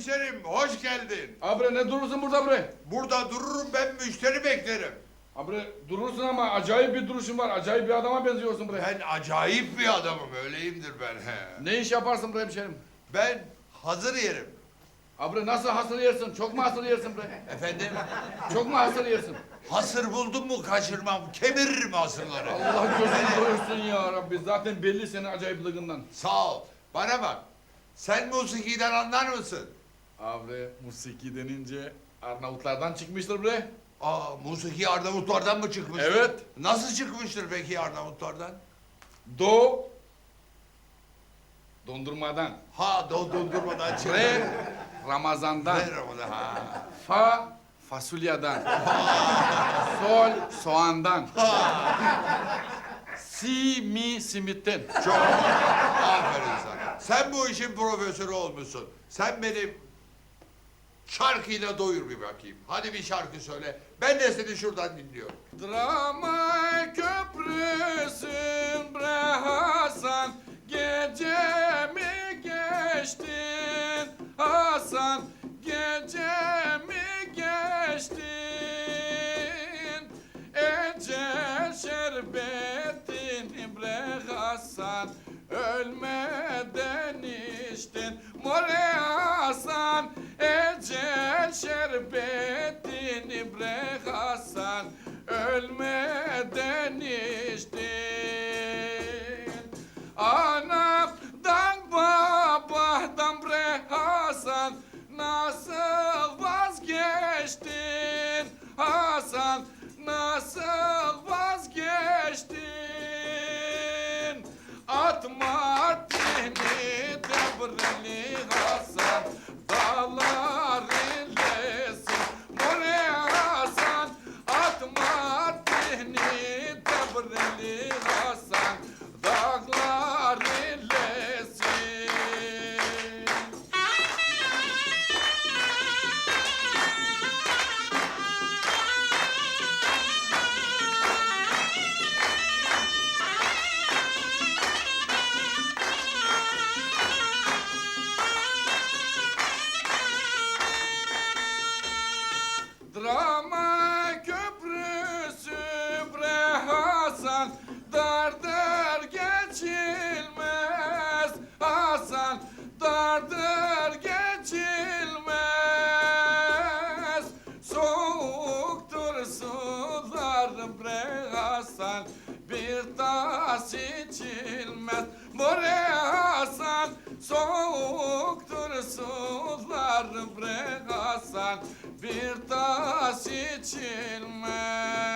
hemşerim, hoş geldin. Abre ne durursun burada bre? Burada dururum ben müşteri beklerim. Abre durursun ama acayip bir duruşun var. Acayip bir adama benziyorsun bre. Ben acayip bir adamım, öyleyimdir ben. He. Ne iş yaparsın bre hemşerim? Ben hazır yerim. Abre nasıl hasır yersin? Çok mu hasır yersin bre? Efendim, Çok mu hasır yersin? hasır buldum mu kaçırmam, kemiririm hasırları. Allah gözünü doyursun ya Rabbi. Zaten belli senin acayipliğinden. Sağ ol. Bana bak, sen musikiden anlar mısın? Abre musiki denince Arnavutlardan çıkmıştır bre. Aa, musiki Arnavutlardan mı çıkmıştır? Evet. Nasıl çıkmıştır peki Arnavutlardan? Do dondurmadan. Ha, do dondurmadan çıktı. Re Ramazan'dan. Ver onu, ha. Fa fasulyadan. Sol soğandan. Si mi simitten. Çok aferin sana. Sen bu işin profesörü olmuşsun. Sen beni şarkıyla doyur bir bakayım. Hadi bir şarkı söyle. Ben de seni şuradan dinliyorum. Drama köprüsün bre Hasan Gece mi geçtin Hasan Ölmeden içtin. More Hasan Ecel şerbetini bre Hasan. Ölmeden içtin. Anamdan Atma dini devrili Hasan Hasan Dardır geçilmez. Hasan Dardır geçilmez. Soğuktur sular bre Hasan Bir tas içilmez. Bre Hasan Soğuktur sular bre Hasan Bir tas içilmez